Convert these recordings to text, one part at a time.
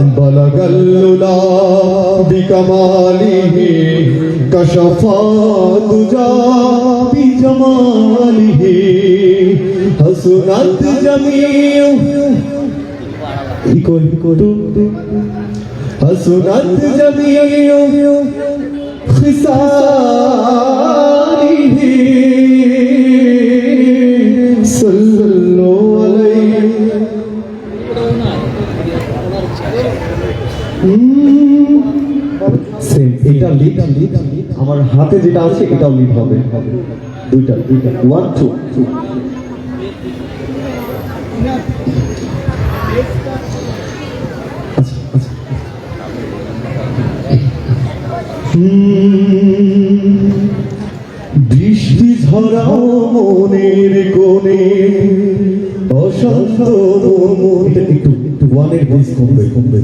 بلغ الللا بكماله كشف دجا بجماله حسنت جميع حسنت جميع خصال এটা লিড আমার হাতে যেটা আছে, এটাও লিড হবে। দুইটা দুইটা। ওয়ান টু আচ্ছা আচ্ছা। বৃষ্টি ঝরাও মনের কোণে অশান্ত মন একটু একটু কমবে কমবে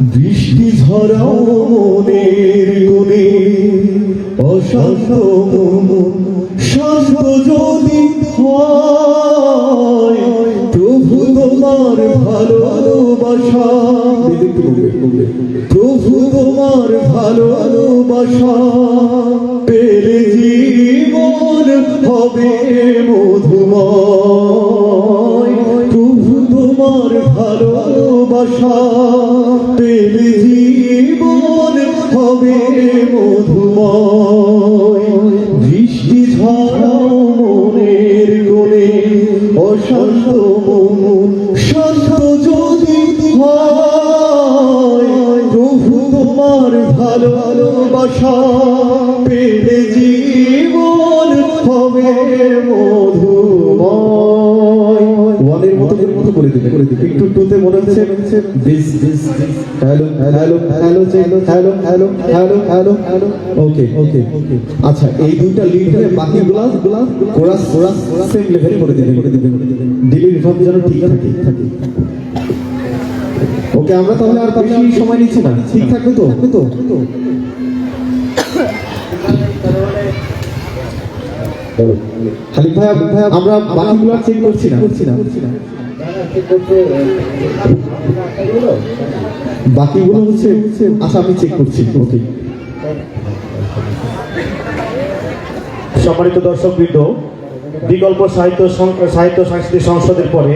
বৃষ্টি ঝরাও মনের কোণে। অশান্ত শান্ত যদি প্রভু তোমার ভালোবাসা। প্রভু তোমার ভালোবাসা। পেলে জীবন হবে মধুময়। প্রভু তোমার ভালোবাসা পেলে জীবন হবে মধুময়। বৃষ্টি ঝরাও মনের কোণে, অশান্ত মন, শান্ত যদি প্রভু তোমার ভালোবাসা পেলে জীবন হবে মধুময়। মতো করে দিবে একটু টুতে মনে হচ্ছে this this hello hello hello hello hello hello hello hello okay okay okay আচ্ছা এই দুইটা লিড হয়ে বাকি গুলা গুলা কোরাস কোরাস সেম লেভেলে করে দিবে করে দিবে। দিলে রিভাব যেন ঠিক থাকে। থাকে ওকে আমরা তাহলে আর বেশি সময় নিচ্ছি না। ঠিক থাকবে তো? তো। ভাই ভাই আমরা বাকিগুলো চেক করছি না। করছি না করছি না। বাকিগুলো হচ্ছে আচ্ছা আমি চেক করছি ওকে। সম্মানিত দর্শকবৃন্দ বিকল্প সাহিত্য সাহিত্য সাংস্কৃতিক সংসদের পরে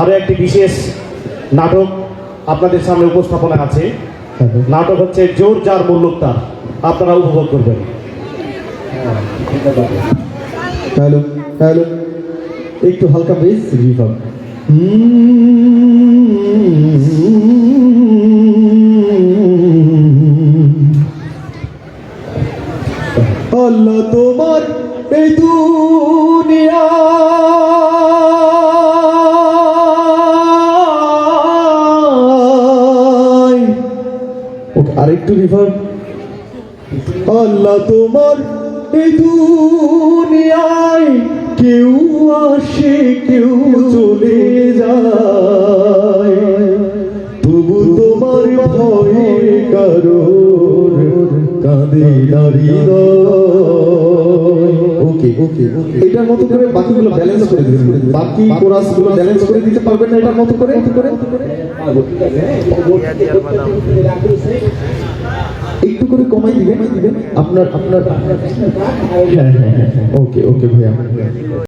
আরও একটি বিশেষ নাটক আপনাদের সামনে উপস্থাপনা আছে। নাটক হচ্ছে জোর যার মূল্য তার আপনারা উপভোগ করবেন। Hello hello. একটু হালকা রিভাব আল্লাহ তোমার এই দুনিয়া। আরেকটু রিভাব আল্লাহ তোমার এই দুনিয়ায় কেউ আসে কেউ চলে যায়। তবু তোমার ভয়ে কারও কাঁদে নারী ওকে ওকে এটার মতো করে বাকিগুলো ব্যালেন্স করে দিবেন বাকি কোরাসগুলো ব্যালেন্স করে দিতে পারবেন না এটার মতো করে? করে একটু করে কমাই দিবেন। দিবেন আপনার। আপনার হ্যাঁ হ্যাঁ হ্যাঁ। ওকে ওকে ভাইয়া।